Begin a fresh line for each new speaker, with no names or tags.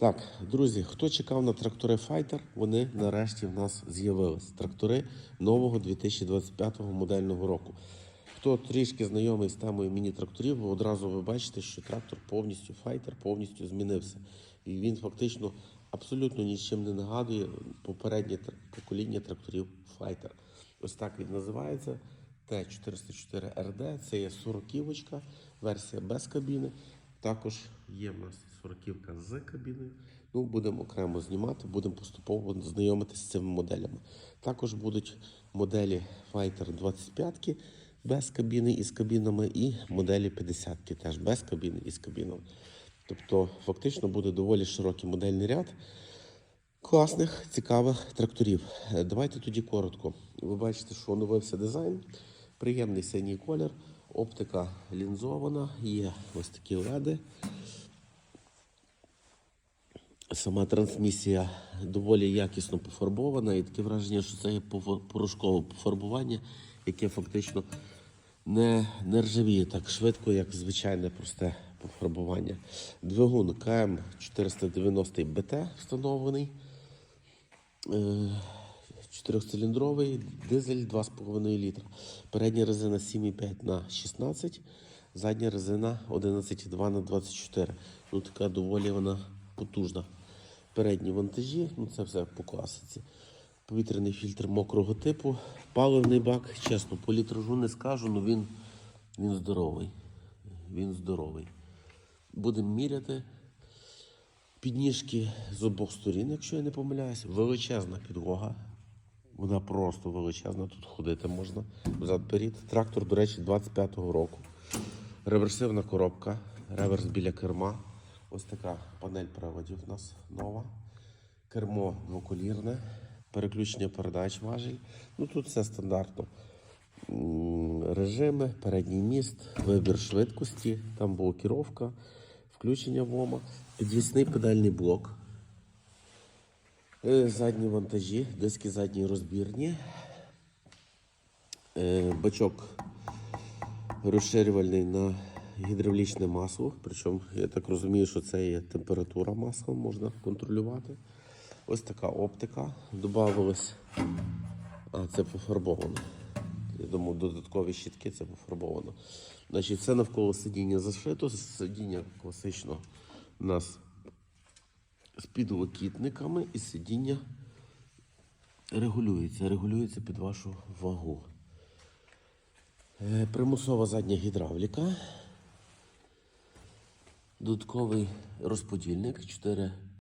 Так, друзі, хто чекав на трактори Fighter, вони нарешті в нас з'явились. Трактори нового 2025 модельного року. Хто трішки знайомий з темою міні-тракторів, одразу ви бачите, що трактор повністю Fighter повністю змінився. І він фактично абсолютно нічим не нагадує попереднє покоління тракторів Fighter. Ось так він називається. Т-404РД, це є 40-ківочка, версія без кабіни. Також є в нас 40-ківка з кабіною. Ну, будемо окремо знімати, будемо поступово знайомитися з цими моделями. Також будуть моделі Fighter 25 без кабіни і з кабінами, і моделі 50 теж без кабіни і з кабінами. Тобто, фактично буде доволі широкий модельний ряд класних, цікавих тракторів. Е, Давайте тоді коротко. Ви бачите, що оновився дизайн, приємний синій колір, оптика лінзована, є ось такі леди. Сама трансмісія доволі якісно пофарбована, і таке враження, що це є порошкове пофарбування, яке фактично не, не ржавіє так швидко, як звичайне просте пофарбування. Двигун КМ 490 БТ встановлений. Чотирьохциліндровий дизель 2,5 літра. Передня резина 7,5 на 16, задня резина 11,2 на 24. Ну, така доволі вона потужна. Передні вантажі, ну це все по класиці. Повітряний фільтр мокрого типу, паливний бак, чесно, по літражу не скажу, але він, він здоровий. Він здоровий. Будемо міряти. Підніжки з обох сторін, якщо я не помиляюсь, величезна підлога. Вона просто величезна, тут ходити можна взад-перед. Трактор, до речі, 25-го року. Реверсивна коробка, реверс біля керма. Ось така панель приводів у нас нова. Кермо двоколірне, переключення передач важель. Ну тут все стандартно. Режими, передній міст, вибір швидкості, там блокіровка, включення ВОМа, підвісний педальний блок. Е, Задні вантажі, диски задні розбірні. Е, Бачок розширювальний на гідравлічне масло. Причому я так розумію, що це є температура масла, можна контролювати. Ось така оптика. Добавилось. А, це пофарбовано. Я думаю, додаткові щітки це пофарбовано. Значить, все навколо сидіння зашито. Сидіння класично у нас з підлокітниками і сидіння регулюється, регулюється під вашу вагу. Е, Примусова задня гідравліка. Додатковий розподільник, 4